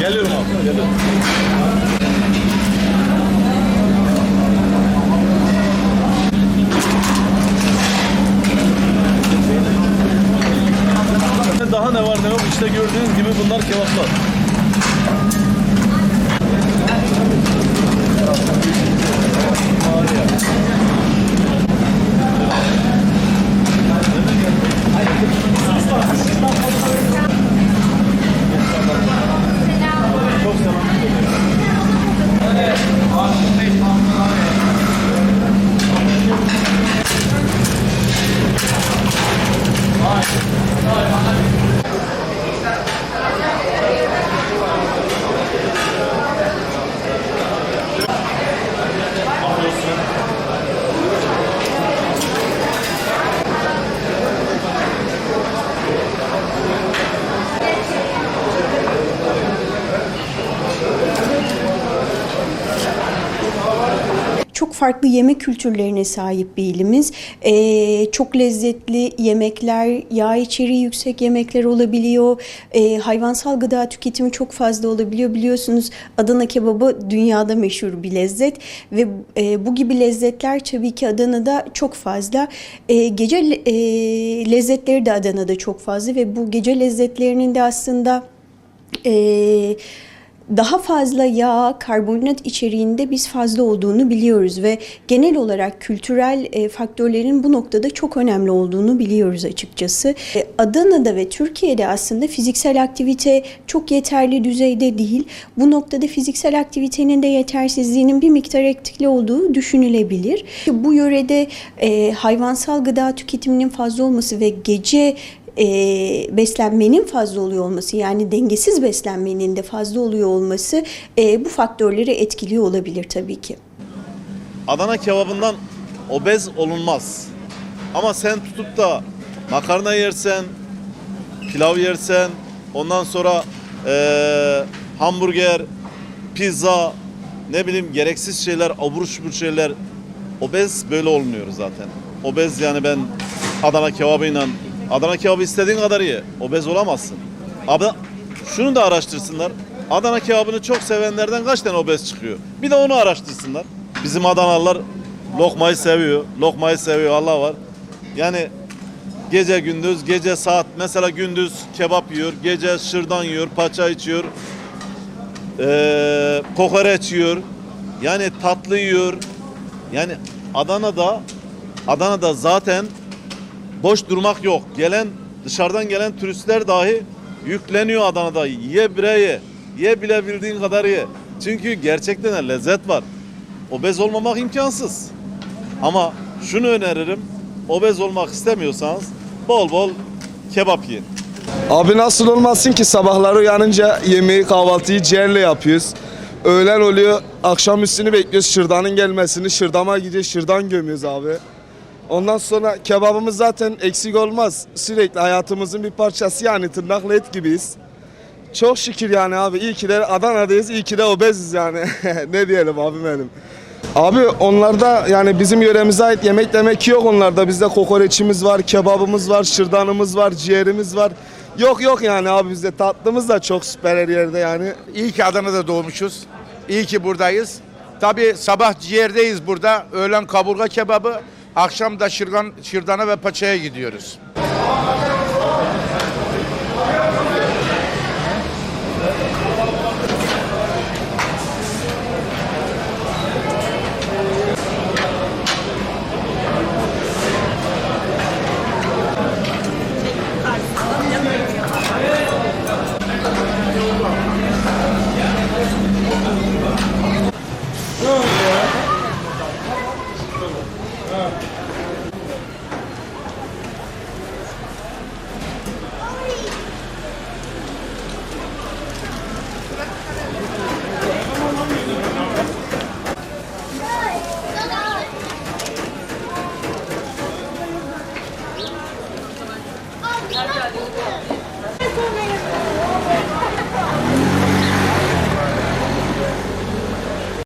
Geliyorum abi. Geliyorum. Daha ne var ne yok işte gördüğünüz gibi bunlar kebaplar. Farklı yemek kültürlerine sahip bir ilimiz. Ee, çok lezzetli yemekler, yağ içeriği yüksek yemekler olabiliyor. Ee, hayvansal gıda tüketimi çok fazla olabiliyor. Biliyorsunuz Adana kebabı dünyada meşhur bir lezzet ve e, bu gibi lezzetler tabii ki Adana'da çok fazla. Ee, gece e, lezzetleri de Adana'da çok fazla ve bu gece lezzetlerinin de aslında e, daha fazla yağ, karbonhidrat içeriğinde biz fazla olduğunu biliyoruz ve genel olarak kültürel e, faktörlerin bu noktada çok önemli olduğunu biliyoruz açıkçası. E, Adana'da ve Türkiye'de aslında fiziksel aktivite çok yeterli düzeyde değil. Bu noktada fiziksel aktivitenin de yetersizliğinin bir miktar etkili olduğu düşünülebilir. Bu yörede e, hayvansal gıda tüketiminin fazla olması ve gece e, beslenmenin fazla oluyor olması yani dengesiz beslenmenin de fazla oluyor olması e, bu faktörleri etkiliyor olabilir tabii ki. Adana kebabından obez olunmaz. Ama sen tutup da makarna yersen, pilav yersen, ondan sonra eee, hamburger, pizza, ne bileyim gereksiz şeyler, abur şubur şeyler. Obez böyle olmuyor zaten. Obez yani ben Adana kebabıyla, Adana kebabı istediğin kadar ye. Obez olamazsın. Abi şunu da araştırsınlar. Adana kebabını çok sevenlerden kaç tane obez çıkıyor? Bir de onu araştırsınlar. Bizim Adanalılar lokmayı seviyor. Lokmayı seviyor Allah var. Yani gece gündüz, gece saat mesela gündüz kebap yiyor, gece şırdan yiyor, paça içiyor. Ee, kokoreç yiyor. Yani tatlı yiyor. Yani Adana'da Adana'da zaten boş durmak yok. Gelen dışarıdan gelen turistler dahi yükleniyor Adana'da. Ye bre ye. Ye bilebildiğin kadar ye. Çünkü gerçekten lezzet var. Obez olmamak imkansız. Ama şunu öneririm. Obez olmak istemiyorsanız bol bol kebap yiyin. Abi nasıl olmasın ki sabahları uyanınca yemeği kahvaltıyı ciğerle yapıyoruz. Öğlen oluyor akşam üstünü bekliyoruz şırdanın gelmesini. Şırdama gidiyor şırdan gömüyoruz abi. Ondan sonra kebabımız zaten eksik olmaz. Sürekli hayatımızın bir parçası yani tırnakla et gibiyiz. Çok şükür yani abi iyi ki de Adana'dayız iyi ki de obeziz yani. ne diyelim abi benim. Abi onlarda yani bizim yöremize ait yemek demek yok onlarda. Bizde kokoreçimiz var, kebabımız var, şırdanımız var, ciğerimiz var. Yok yok yani abi bizde tatlımız da çok süper her yerde yani. İyi ki Adana'da doğmuşuz. İyi ki buradayız. Tabii sabah ciğerdeyiz burada. Öğlen kaburga kebabı. Akşam da şırdan, şırdana ve paçaya gidiyoruz. 맞아.